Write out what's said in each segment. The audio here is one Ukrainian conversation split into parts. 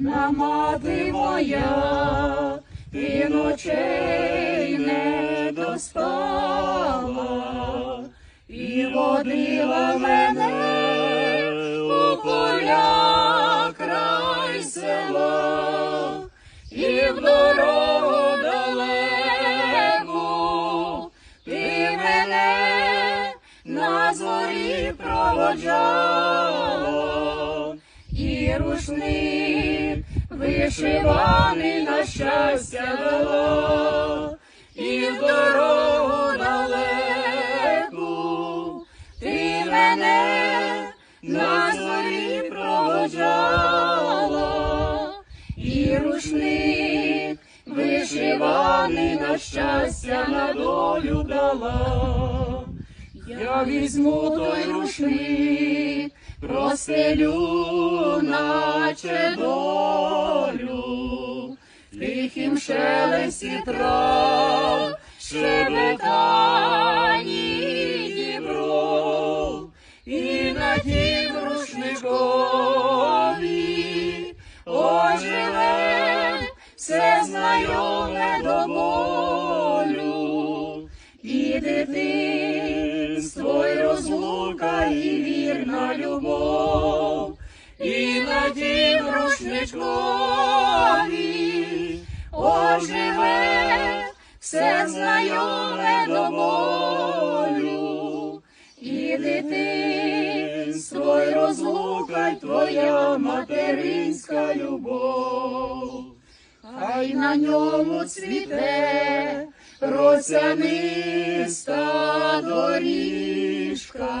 На мати моя, і ночей не доспала, і водила мене у поля край села, і в дорогу далеку, ти мене на зорі проводжала, і рушник вишиваний на щастя дала, і в дорогу далеку, ти мене на зорі проводжала, і рушник вишиваний на щастя на долю дала. Я візьму той рушник, простелю, наче долю, в тихім шелесті трав, шебетані дібров, і на тім рушникові. Оживе все знайоме до болю, і дитинство, і розлука, і вірна любов, і на тім рушничкові. Оживе все знайоме до і дитинство, і розлука, й твоя материнська любов. Хай на ньому цвіте росяниста доріжка,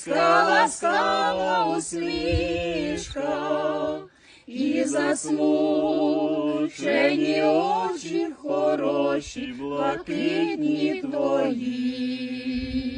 материнська ласкава усмішка, і засмучені очі хороші, блакитні твої.